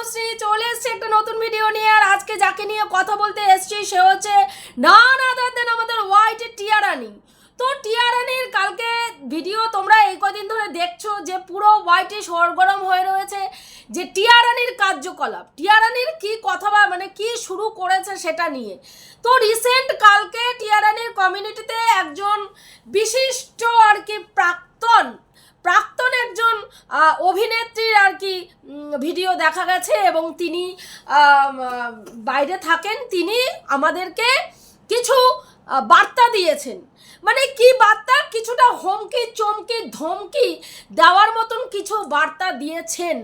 তনুশ্রী চলে এসছে একটা নতুন ভিডিও নিয়ে, আর আজকে যাকে নিয়ে কথা বলতে এসছি সে হচ্ছে না না দেন আমাদের হোয়াইট টিয়ারানি। তো টিয়ারানির কালকে ভিডিও তোমরা এই কদিন ধরে দেখছ যে পুরো হোয়াইটে সরগরম হয়ে রয়েছে, যে টিয়ারানির কার্যকলাপ। টিয়ারানির কি কথা বা মানে কি শুরু করেছে সেটা নিয়ে। তো রিসেন্ট কালকে টিয়ারানির কমিউনিটিতে একজন বিশিষ্ট আর কি প্রাক্তন প্রাক্তন একজন অভিনেত্রীর আর কি ভিডিও দেখা গেছে এবং তিনি বাইরে থাকেন। তিনি আমাদেরকে কিছু বার্তা দিয়েছেন। মানে কি বার্তা? কিছুটা হুমকি, চমকি, ধমকি দেওয়ার মতন কিছু বার্তা দিয়েছেন।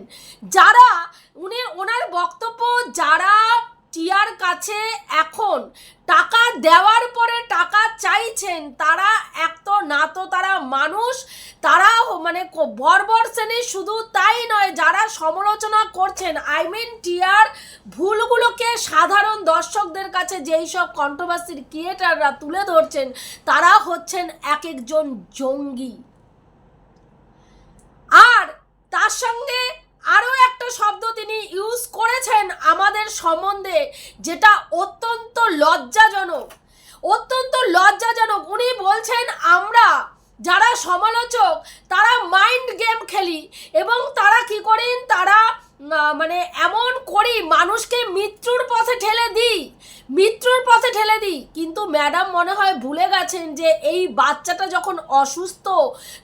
যারা, উনি, ওনার বক্তব্য, যারা টিয়ার কাছে এখন টাকা দেওয়ার পরে টাকা চাইছেন, তারা এক তো না তো তারা মানুষ, তারা মানে বর্বর শ্রেণির শুধু তাই নয়, যারা সমালোচনা করছেন আই মিন টিয়ার ভুলগুলোকে সাধারণ দর্শকদের কাছে যেই সব কন্ট্রোভার্সির ক্রিয়েটাররা তুলে ধরছেন, তারা হচ্ছেন এক একজন জঙ্গি। আর তার সঙ্গে আরও একটা শব্দ তিনি ইউজ করেছেন আমাদের সম্বন্ধে, যেটা অত্যন্ত লজ্জাজনক। অত্যন্ত লজ্জাজনক। উনি বলছেন, আমরা যারা সমালোচক, তারা মাইন্ড গেম খেলি এবং তারা কি করেন? তারা মানে এমন করি, মানুষকে মৃত্যুর পথে ঠেলে দিই। মৃত্যুর পথে ঠেলে দিই। কিন্তু ম্যাডাম মনে হয় ভুলে গেছেন যে এই বাচ্চাটা যখন অসুস্থ,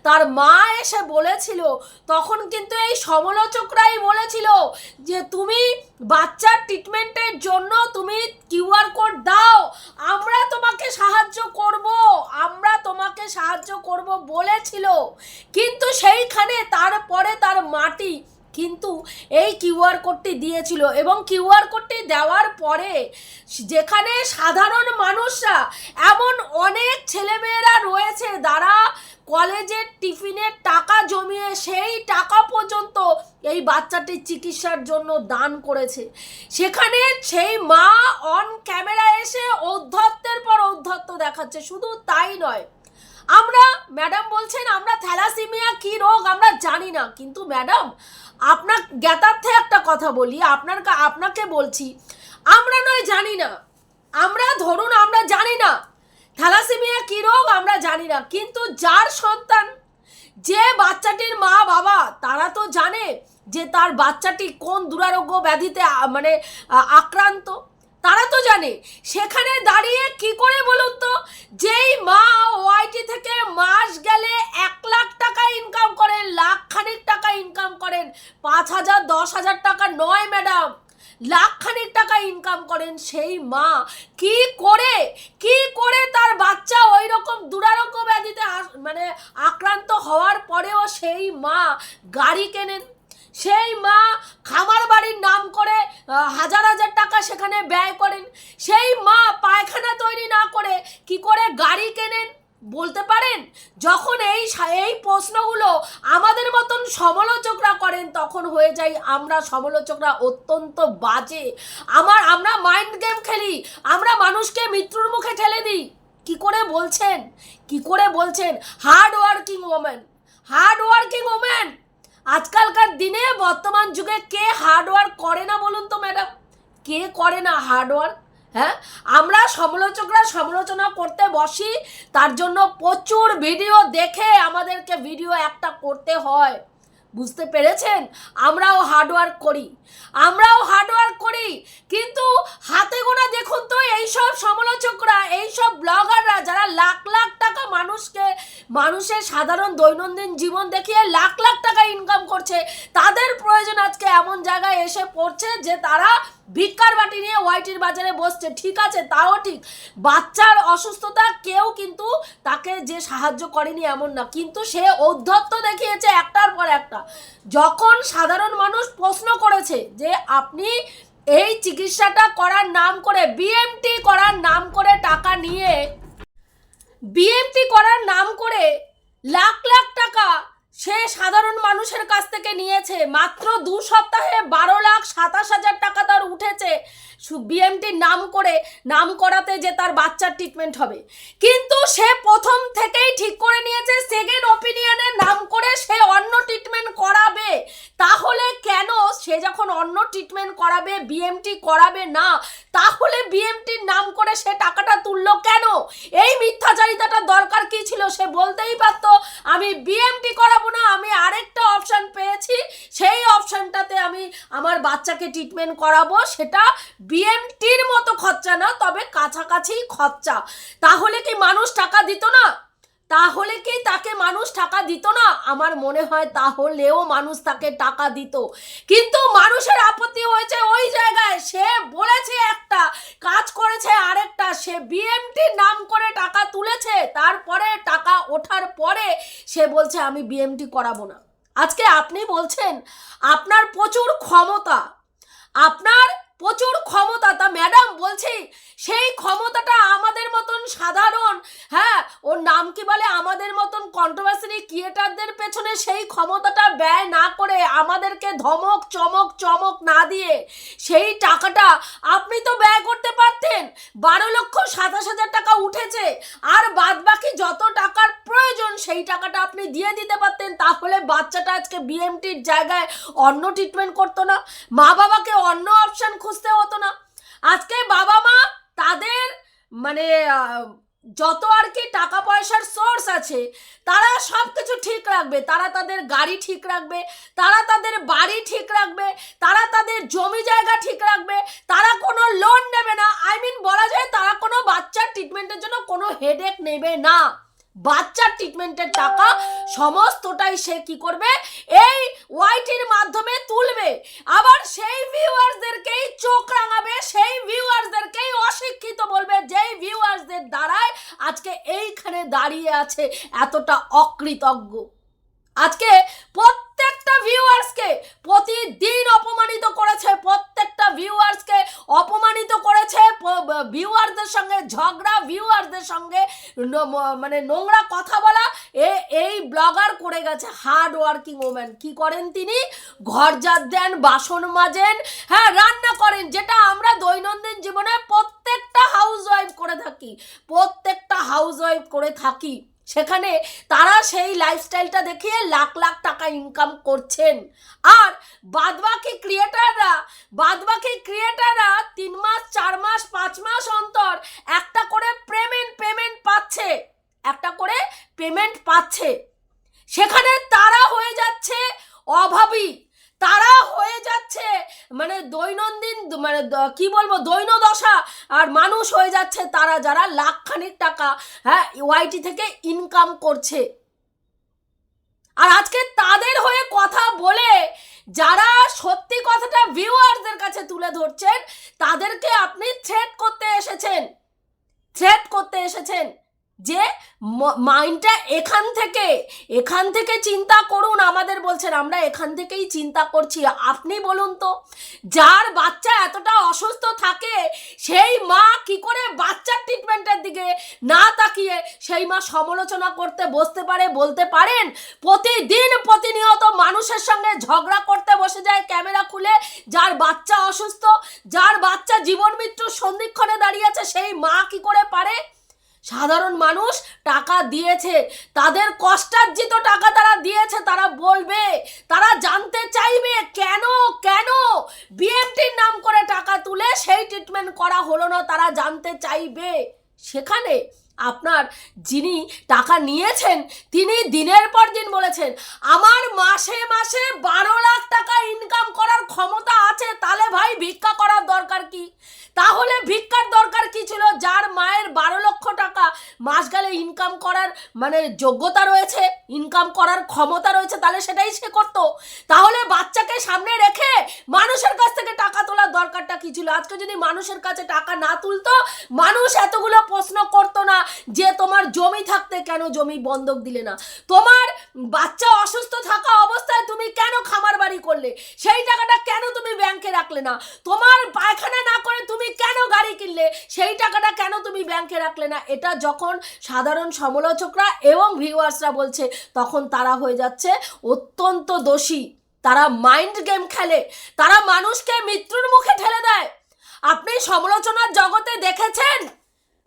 তার মা এসে বলেছিল, তখন কিন্তু এই সমালোচকরাই বলেছিল যে, তুমি বাচ্চার ট্রিটমেন্টের জন্য তুমি কিউআর কোড দাও, আমরা তোমাকে সাহায্য করব, আমরা তোমাকে সাহায্য করব বলেছিল। কিন্তু সেইখানে তারপরে তার মাটি কিন্তু এই কিউআর কোডটি দিয়েছিল এবং কিউআর কোডটি দেওয়ার পরে যেখানে সাধারণ মানুষরা এমন অনেক ছেলেমেয়েরা রয়েছে যারা কলেজের টিফিনের টাকা জমিয়ে সেই টাকা পর্যন্ত এই বাচ্চাটির চিকিৎসার জন্য দান করেছে। সেখানে সেই মা অন ক্যামেরা এসে ঔদ্ধত্যের পর ঔদ্ধত্য দেখাচ্ছে। শুধু তাই নয়, আমরা ম্যাডাম বলছেন, আমরা থ্যালাসিমিয়া কি রোগ? আমরা জানি না। কিন্তু ম্যাডাম আপনার জ্ঞাতার্থে একটা কথা বলি আপনার আপনাকে বলছি, আমরা নয় জানি না। আমরা, ধরুন আমরা জানি না, থ্যালাসিমিয়া কী রোগ আমরা জানি না, কিন্তু যার সন্তান, যে বাচ্চাটির মা বাবা, তারা তো জানে যে তার বাচ্চাটি কোন দুরারোগ্য ব্যাধিতে মানে আক্রান্ত। তারা তো জানে। সেখানে দাঁড়িয়ে কি করে বলুন তো? যেই মা ওয়াইটি থেকে মাস গেলে এক লাখ টাকা ইনকাম করেন লাখ খানিক টাকা ইনকাম করেন, পাঁচ হাজার, দশ হাজার টাকা নয় ম্যাডাম লাখ খানিক টাকা ইনকাম করেন সেই মা। কি করে? কি করে তার বাচ্চা ওই রকম দুরারোগ্য ব্যাধিতে মানে আক্রান্ত হওয়ার পরেও সেই মা গাড়ি কেনেন? সেই মা খামার বাড়ির নাম করে হাজার হাজার টাকা সেখানে ব্যয় করেন। সেই মা পায়খানা তৈরি না করে কি করে গাড়ি কেনেন? বলতে পারেন? যখন এই এই প্রশ্নগুলো আমাদের মতন সমালোচকরা করেন, তখন হয়ে যায় আমরা সমালোচকরা অত্যন্ত বাজে। আমার, আমরা মাইন্ড গেম খেলি, আমরা মানুষকে মৃত্যুর মুখে ঠেলে দিই। কি করে বলছেন? কি করে বলছেন? Hard working women hard working women আজকালকার দিনে বর্তমান যুগে কে হার্ডওয়ার্ক করে না বলুন তো ম্যাডাম কে করে না হার্ডওয়ার্ক হ্যাঁ? আমরা সমালোচকরা সমালোচনা করতে বসি, তার জন্য প্রচুর ভিডিও দেখে আমাদেরকে ভিডিও একটা করতে হয়। বুঝতে পেরেছেন? আমরাও হার্ডওয়ার্ক করি। আমরাও হার্ডওয়ার্ক করি। কিন্তু হাতে গোনা দেখুন তো, এইসব সমালোচকরা, এইসব ব্লগাররা, যারা লাখ লাখ টাকা মানুষকে, মানুষের সাধারণ দৈনন্দিন জীবন দেখিয়ে লাখ লাখ টাকা ইনকাম করছে, তাদের প্রয়োজন আজকে এমন জায়গায় এসে পড়ছে যে তারা ভিক্ষার বাটি নিয়ে ওয়াইটির বাজারে বসছে। ঠিক আছে, তাও ঠিক। বাচ্চার অসুস্থতা কেউ কিন্তু তাকে যে সাহায্য করেনি এমন না। কিন্তু সে ঔদ্ধত্য দেখিয়েছে একটার পর একটা। যখন সাধারণ মানুষ প্রশ্ন করেছে যে আপনি এই চিকিৎসাটা করার নাম করে বিএমটি করার নাম করে টাকা নিয়ে বিএমটি করার নাম করে লাখ লাখ টাকা সে সাধারণ মানুষের কাছ থেকে নিয়েছে। মাত্র দু সপ্তাহে বারো লাখ সাতাশ হাজার টাকা তার উঠেছে। বিএমটির নাম করে, নাম করাতে যে তার বাচ্চার ট্রিটমেন্ট হবে। কিন্তু সে প্রথম থেকেই ঠিক করে নিয়েছে সেকেন্ড ওপিনিয়নের নাম করে সে অন্য ট্রিটমেন্ট করাবে। তাহলে কেন সে যখন অন্য ট্রিটমেন্ট করাবে বিএমটি করাবে না? তাহলে বিএমটির নাম করে সে টাকাটা তুললো কেন? এই মিথ্যাচারিতাটার দরকার কি ছিল সে বলতেই পারতো। আমি বিএমটি করাবো না, আমি আরেকটা অপশান পেয়েছি। সেই অপশানটাতে আমি আমার বাচ্চাকে ট্রিটমেন্ট করাবো, সেটা বিএমটির মতো খরচা না, তবে কাছাকাছি খরচা। তাহলে কি মানুষ টাকা দিত না? তাহলে কি তাকে মানুষ টাকা দিত না? আমার মনে হয় তাহলেও মানুষ তাকে টাকা দিত। কিন্তু মানুষের আপত্তি হয়েছে ওই জায়গায়। সে বলেছে একটা, কাজ করেছে আরেকটা। সে বিএমটির নাম করে টাকা তুলেছে। তারপরে টাকা ওঠার পরে সে বলছে, আমি বিএমটি করাবো না। আজকে আপনি বলছেন, আপনার প্রচুর ক্ষমতা। আপনার প্রচুর ক্ষমতা, তা ম্যাডাম বলছি, সেই ক্ষমতাটা আমাদের মতন সাধারণ হ্যাঁ ওর নাম কি বলে আমাদের মতন কন্ট্রোভার্সি ক্রিয়েটারদের পেছনে সেই ক্ষমতাটা ব্যয় না করে আমাদেরকে ধমক, চমক চমক না দিয়ে সেই টাকাটা আপনি তো ব্যয় করতে পারতেন। বারো লক্ষ সাতাশ হাজার টাকা উঠেছে, আর বাদ বাকি যত টাকার প্রয়োজন সেই টাকাটা আপনি দিয়ে দিতে পারতেন, তাহলে বাচ্চাটা আজকে বিএমটির জায়গায় অন্য ট্রিটমেন্ট করতো না। মা বাবাকে অন্য অপশন খুঁজতে হতো না। আজকে বাবা মা তাদের মানে যত আর কি টাকা পয়সার সোর্স আছে, তারা সব কিছু ঠিক রাখবে। তারা তাদের গাড়ি ঠিক রাখবে, তারা তাদের বাড়ি ঠিক রাখবে, তারা তাদের জমি জায়গা ঠিক রাখবে, তারা কোনো লোন নেবে না। আই মিন বলা যায় তারা কোনো বাচ্চার ট্রিটমেন্টের জন্য কোনো হেডেক নেবে না। বাচ্চার ট্রিটমেন্টের টাকা সমস্তটাই সে কি করবে? এই ওয়াইটির মাধ্যমে তুলবে। আবার সেই ভিউয়ার্সদেরকেই চোখ রাঙাবে, সেই ভিউয়ার্সদেরকেই অশিক্ষিত বলবে, যেই ভিউয়ার্সদের দ্বারায় আজকে এইখানে দাঁড়িয়ে আছে এতটা অকৃতজ্ঞ। আজকে প্রত্যেকটা ভিউয়ার্সকে প্রতিদিন অপমানিত করেছে, প্রত্যেকটা ভিউয়ার্সকে অপমানিত করেছে ভিউয়ারদের সঙ্গে ঝগড়া সঙ্গে মানে নোংরা কথা বলা, এ, এই ব্লগার করে গেছে হার্ড ওয়ার্কিং ওম্যান কি করেন তিনি? ঘর ঝাড় দেন, বাসন মাজেন হ্যাঁ রান্না করেন, যেটা আমরা দৈনন্দিন জীবনে প্রত্যেকটা হাউস ওয়াইফ করে থাকি। প্রত্যেকটা হাউস ওয়াইফ করে থাকি। সেখানে তারা সেই লাইফস্টাইলটা দেখিয়ে লাখ লাখ টাকা ইনকাম করছেন। আর বাদবাকি ক্রিয়েটাররা বাদবাকি ক্রিয়েটাররা তিন মাস, চার মাস, পাঁচ মাস অন্তর একটা করে পেমেন্ট পাচ্ছে একটা করে পেমেন্ট পাচ্ছে। সেখানে তারা হয়ে যাচ্ছে অভাবী। তারা হয়ে যাচ্ছে মানে দৈনন্দিন মানে কি বলব, দৈনদশা। আর মানুষ হয়ে যাচ্ছে তারা যারা লাখখানিক টাকা হ্যাঁ ওয়াইটি থেকে ইনকাম করছে। আর আজকে তাদের হয়ে কথা বলে যারা সত্যি কথাটা ভিউয়ারদের কাছে তুলে ধরছেন, তাদেরকে আপনি থ্রেট করতে এসেছেন। থ্রেট করতে এসেছেন। যে মাইন্ডটা এখান থেকে এখান থেকে চিন্তা করুন, আমাদের বলছেন, আমরা এখান থেকেই চিন্তা করছি। আপনি বলুন তো, যার বাচ্চা এতটা অসুস্থ থাকে, সেই মা কি করে বাচ্চার ট্রিটমেন্টের দিকে না তাকিয়ে সেই মা সমালোচনা করতে, বসতে পারে, বলতে পারেন? প্রতিদিন প্রতিনিয়ত মানুষের সঙ্গে ঝগড়া করতে বসে যায় ক্যামেরা খুলে, যার বাচ্চা অসুস্থ, যার বাচ্চা জীবন মৃত্যুর সন্ধিক্ষণে দাঁড়িয়ে আছে, সেই মা কি করে পারে? সাধারণ মানুষ টাকা দিয়েছে। তাদের কষ্টার্জিত টাকা তারা দিয়েছে, তারা বলবে, তারা জানতে চাইবে, কেন কেন বিএমটির নাম করে টাকা তুলে সেই ট্রিটমেন্ট করা হলো না, তারা জানতে চাইবে। সেখানে আপনার যিনি টাকা নিয়েছেন, তিনি দিনের পর দিন বলেছেন, আমার মাসে মাসে বারো লাখ টাকা ইনকাম করার ক্ষমতা আছে, তাহলে ভাই ভিক্ষা করার দরকার কি? তাহলে ভিক্ষার দরকার ছিল, যার মায়ের বারো লক্ষ টাকা মাস গেলে ইনকাম করার মানে যোগ্যতা রয়েছে ইনকাম করার ক্ষমতা রয়েছে, তাহলে সেটাই সে করতো। তাহলে বাচ্চাকে সামনে রেখে মানুষের কাছ থেকে টাকা তোলার দরকারটা কি ছিল? আজকে যদি মানুষের কাছে টাকা না তুলতো, মানুষ এতগুলো প্রশ্ন করতো না যে তোমার জমি থাকতে কেন জমি বন্ধক দিলে না? তোমার বাচ্চা অসুস্থ থাকা অবস্থায় তুমি কেন খামার বাড়ি করলে? সেই টাকাটা কেন তুমি ব্যাংকে রাখলে না? তোমার পায়খানা না করে তুমি কেন গাড়ি কিনলে? সেই টাকাটা কেন তুমি ব্যাংকে রাখলে না? এটা যখন সাধারণ সমালোচকরা এবং ভিউয়ার্সরা বলছে, তখন তারা হয়ে যাচ্ছে অত্যন্ত দোষী। তারা মাইন্ড গেম খেলে। তারা মানুষকে মৃত্যুর মুখে ঠেলে দেয়। আপনি সমালোচনার জগতে দেখেছেন?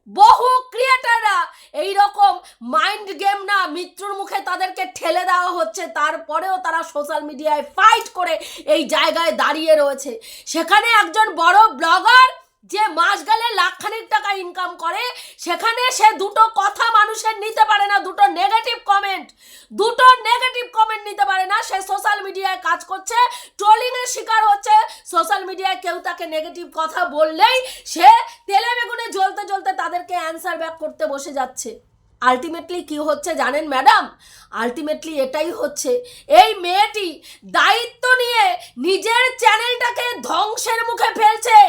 বহু ক্রিয়েটাররা এই রকম মাইন্ড গেম না, মৃত্যুর মুখে তাদেরকে ঠেলে দেওয়া হচ্ছে। তারপরেও তারা সোশ্যাল মিডিয়ায় ফাইট করে এই জায়গায় দাঁড়িয়ে রয়েছে। সেখানে একজন বড় ব্লগার যে মাস গেলে লাখখানিক টাকা ইনকাম করে, সেখানে সে দুটো কথা মানুষের নিতে পারে না, দুটো নেগেটিভ কমেন্ট দুটো নেগেটিভ কমেন্ট নিতে পারে না, সে সোশ্যাল মিডিয়ায় কাজ করছে ট্রোলিংয়ের শিকার হচ্ছে। সোশ্যাল মিডিয়ায় কেউ তাকে নেগেটিভ কথা বললেই সে তেলে বেগুনে জ্বলতে জ্বলতে তাদেরকে অ্যান্সার ব্যাক করতে বসে যাচ্ছে। আলটিমেটলি কি হচ্ছে জানেন ম্যাডাম আলটিমেটলি এটাই হচ্ছে। এই মেয়েটি দায়িত্ব নিয়ে নিজের চ্যানেলটাকে ধ্বংসের মুখে ফেলছে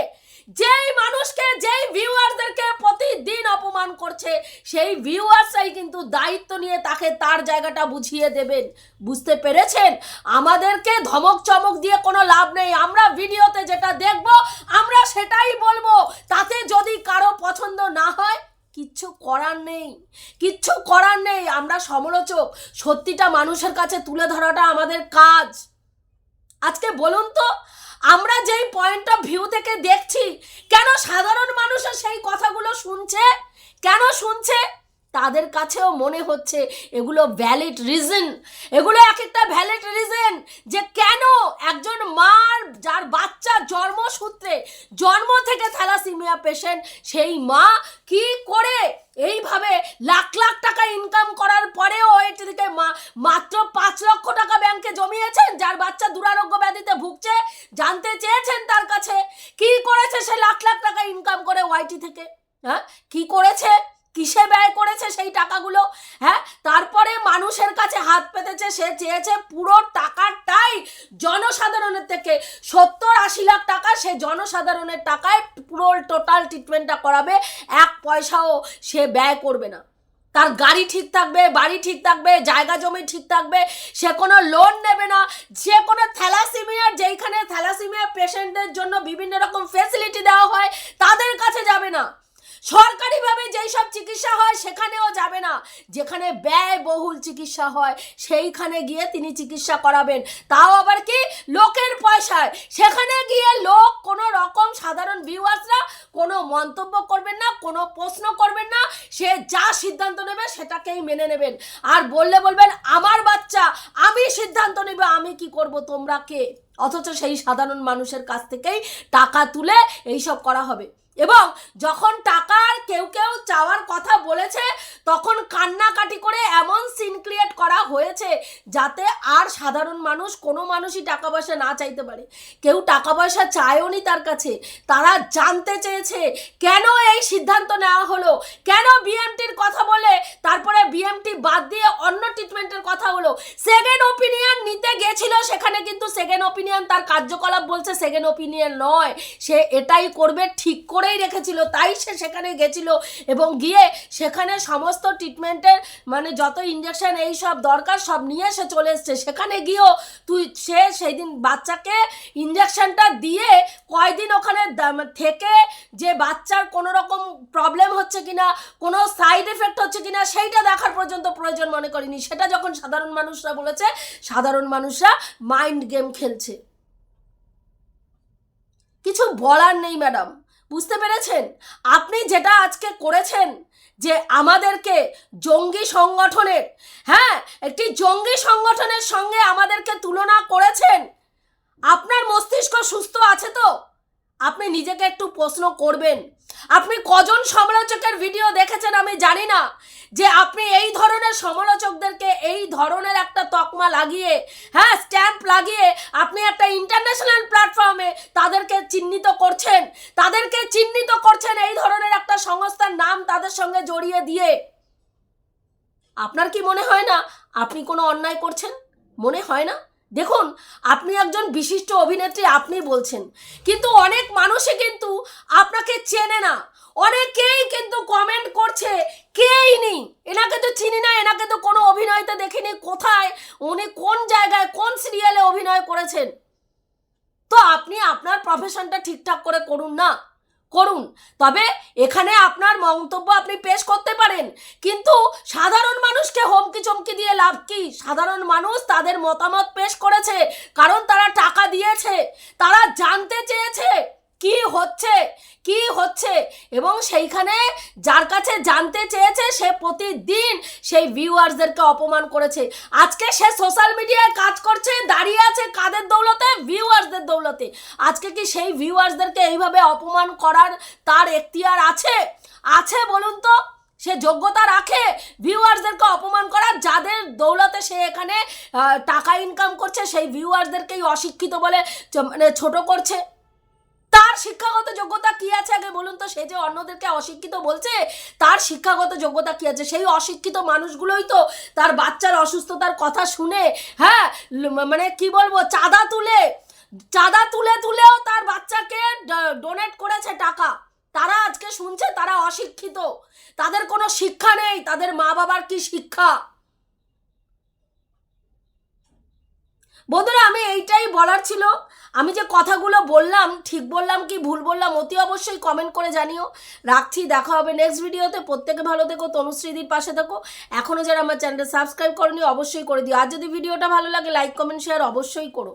যেই মানুষকে যেই ভিউয়ারদেরকে প্রতিদিন অপমান করছে সেই ভিউয়ার্সরাই কিন্তু দায়িত্ব নিয়ে তাকে তার জায়গাটা বুঝিয়ে দেবেন। বুঝতে পেরেছেন? আমাদেরকে ধমক চমক দিয়ে কোনো লাভ নেই। আমরা ভিডিওতে যেটা দেখব, আমরা সেটাই বলব। তাতে যদি কারও পছন্দ না হয়, কিচ্ছু করার নেই। কিচ্ছু করার নেই। আমরা সমালোচক। সত্যিটা মানুষের কাছে তুলে ধরাটা আমাদের কাজ। আজকে বলুন তো আমরা যেই পয়েন্ট অফ ভিউ থেকে দেখছি, কেন সাধারণ মানুষের সেই কথাগুলো শুনছে? কেন শুনছে? তাদের কাছেও মনে হচ্ছে এগুলো ভ্যালিড রিজন এগুলো এক একটা ভ্যালিড রিজন যে কেন একজন মার, যার বাচ্চা জন্মসূত্রে জন্ম থেকে থ্যালাসিমিয়া পেশেন্ট সেই মা কি করে এইভাবে লাখ লাখ টাকা ইনকাম করার পরেও এটি থেকে মা, মাত্র পাঁচ লক্ষ টাকা ব্যাংকে জমিয়েছেন, যার বাচ্চা দুরারোগ্য ব্যাধিতে ভুগছে? জানতে চেয়েছেন তার কাছে? কি করেছে সে লাখ লাখ টাকা ইনকাম করে ওয়াইটি থেকে? হ্যাঁ? কি করেছে? কিসে ব্যয় করেছে সেই টাকাগুলো? হ্যাঁ? তারপরে মানুষের কাছে হাত পেতেছে, সে চেয়েছে পুরো টাকাটাই জনসাধারণের থেকে। সত্তর আশি লাখ টাকা সে জনসাধারণের টাকায় পুরো টোটাল ট্রিটমেন্টটা করাবে। এক পয়সাও সে ব্যয় করবে না। তার গাড়ি ঠিক থাকবে, বাড়ি ঠিক থাকবে, জায়গা জমি ঠিক থাকবে, সে কোনো লোন নেবে না, যে কোনো থ্যালাসিমিয়ার যেইখানে থ্যালাসিমিয়া পেশেন্টদের জন্য বিভিন্ন রকম ফেসিলিটি দেওয়া হয়, তাদের কাছে যাবে না। সরকারিভাবে যেই সব চিকিৎসা হয় সেখানেও যাবে না। যেখানে ব্যয়বহুল চিকিৎসা হয়, সেইখানে গিয়ে তিনি চিকিৎসা করাবেন। তাও আবার কি? লোকের পয়সায়। সেখানে গিয়ে লোক কোনো রকম সাধারণ ভিউয়ার্সরা কোনো মন্তব্য করবেন না, কোনো প্রশ্ন করবেন না। সে যা সিদ্ধান্ত নেবে সেটাকেই মেনে নেবেন। আর বললে বলবেন, আমার বাচ্চা, আমি সিদ্ধান্ত নেবে, আমি কি করব, তোমরা কে? অথচ সেই সাধারণ মানুষের কাছ থেকেই টাকা তুলে এইসব করা হবে। এবং যখন টাকার কেউ কেউ চাওয়ার কথা বলেছে, তখন কান্নাকাটি করে এমন সিন ক্রিয়েট করা হয়েছে যাতে আর সাধারণ মানুষ, কোনো মানুষই টাকা পয়সা না চাইতে পারে। কেউ টাকা পয়সা চায়ও নি তার কাছে। তারা জানতে চেয়েছে, কেন এই সিদ্ধান্ত নেওয়া হলো? কেন বিএমটির কথা বলে? তারপরে বিএমটি বাদ দিয়ে অন্য ট্রিটমেন্টের কথা হলো। সেকেন্ড ওপিনিয়ন নিতে গেছিল সেখানে কিন্তু সেকেন্ড ওপিনিয়ন তার কার্যকলাপ বলছে সেকেন্ড ওপিনিয়ন নয়। সে এটাই করবে, ঠিক করেই রেখেছিল, তাই সে সেখানে গেছিল এবং গিয়ে সেখানে সমস্ত ট্রিটমেন্টের মানে যত ইঞ্জেকশন এই সব দরকার সব নিয়ে সে চলে এসছে। সেখানে গিয়েও তুই, সে সেই দিন বাচ্চাকে ইঞ্জেকশনটা দিয়ে কয়দিন ওখানে থেকে যে বাচ্চার কোনো রকম প্রবলেম হচ্ছে কিনা, কোনো সাইড এফেক্ট হচ্ছে কিনা, সেইটা দেখার পর্যন্ত প্রয়োজন মনে করিনি। সেটা যখন সাধারণ মানুষরা বলেছে, সাধারণ মানুষরা মাইন্ড গেম খেলছে। কিছু বলার নেই ম্যাডাম বুঝতে পেরেছেন? আপনি যেটা আজকে করেছেন, যে আমাদেরকে জঙ্গি সংগঠনের হ্যাঁ একটি জঙ্গি সংগঠনের সঙ্গে আমাদেরকে তুলনা করেছেন, আপনার মস্তিষ্ক সুস্থ আছে তো? আপনি নিজেকে একটু প্রশ্ন করবেন। আপনি কজন সমালোচকের ভিডিও দেখেছেন আমি জানি না। যে আপনি এই ধরনের সমালোচকদেরকে এই ধরনের একটা তকমা লাগিয়ে হ্যাঁ স্ট্যাম্প লাগিয়ে আপনি একটা ইন্টারন্যাশনাল প্ল্যাটফর্মে তাদেরকে চিহ্নিত করছেন, তাদেরকে চিহ্নিত করছেন এই ধরনের একটা সংস্থার নাম তাদের সঙ্গে জড়িয়ে দিয়ে। আপনার কি মনে হয় না আপনি কোনো অন্যায় করছেন? মনে হয় না? দেখুন, আপনি একজন বিশিষ্ট অভিনেত্রী আপনি বলছেন। কিন্তু অনেক মানুষই কিন্তু আপনাকে চেনে না। অনেকেই কিন্তু কমেন্ট করছে, কেই নেই এনাকে তো চিনি না, এনাকে তো কোনো অভিনয়তে দেখিনি, কোথায়? উনি কোন জায়গায়, কোন সিরিয়ালে অভিনয় করেছেন? তো আপনি আপনার প্রফেশনটা ঠিকঠাক করে করুন না। করুন। তবে এখানে আপনার মন্তব্য আপনি পেশ করতে পারেন। কিন্তু সাধারণ মানুষকে হুমকি চমকি দিয়ে লাভ কি? সাধারণ মানুষ তাদের মতামত পেশ করেছে, কারণ তারা টাকা দিয়েছে। তারা জানতে চেয়েছে কি হচ্ছে কি হচ্ছে, এবং সেইখানে যার কাছে জানতে চেয়েছে সে প্রতিদিন সেই ভিউয়ার্সদেরকে অপমান করেছে। আজকে সে সোশ্যাল মিডিয়ায় কাজ করছে, দাঁড়িয়ে আছে কাদের দৌলতে? ভিউয়ার্সদের দৌলতে আজকে কি সেই ভিউয়ার্সদেরকে এইভাবে অপমান করার তার এখতিয়ার আছে? আছে বলুন তো, সে যোগ্যতা রাখে ভিউয়ার্সদেরকে অপমান করার? যাদের দৌলতে সে এখানে টাকা ইনকাম করছে, সেই ভিউয়ার্সদেরকেই অশিক্ষিত বলে মানে ছোট করছে। তার শিক্ষাগত যোগ্যতা কি আছে আগে বলুন তো? সে যে অন্যদেরকে অশিক্ষিত বলছে, তার শিক্ষাগত যোগ্যতা কি আছে? সেই অশিক্ষিত মানুষগুলোই তো তার বাচ্চার অসুস্থতার কথা শুনে হ্যাঁ মানে কি বলব, চাঁদা তুলে চাঁদা তুলে তুলেও তার বাচ্চাকে ডোনেট করেছে টাকা। তারা আজকে শুনছে, তারা অশিক্ষিত। তাদের কোনো শিক্ষা নেই, তাদের মা বাবার কি শিক্ষা? বন্ধুরা, আমি এইটাই বলার ছিল। আমি যে কথাগুলো বললাম, ঠিক বললাম কি ভুল বললাম, অতি অবশ্যই কমেন্ট করে জানিও। রাখছি, দেখা হবে নেক্সট ভিডিওতে প্রত্যেকে ভালো থেকো, তনুশ্রীদির পাশে থেকো। এখনও যারা আমার চ্যানেলটা সাবস্ক্রাইব করনি, অবশ্যই করে দিও। আর যদি ভিডিওটা ভালো লাগে লাইক কমেন্ট শেয়ার অবশ্যই করো।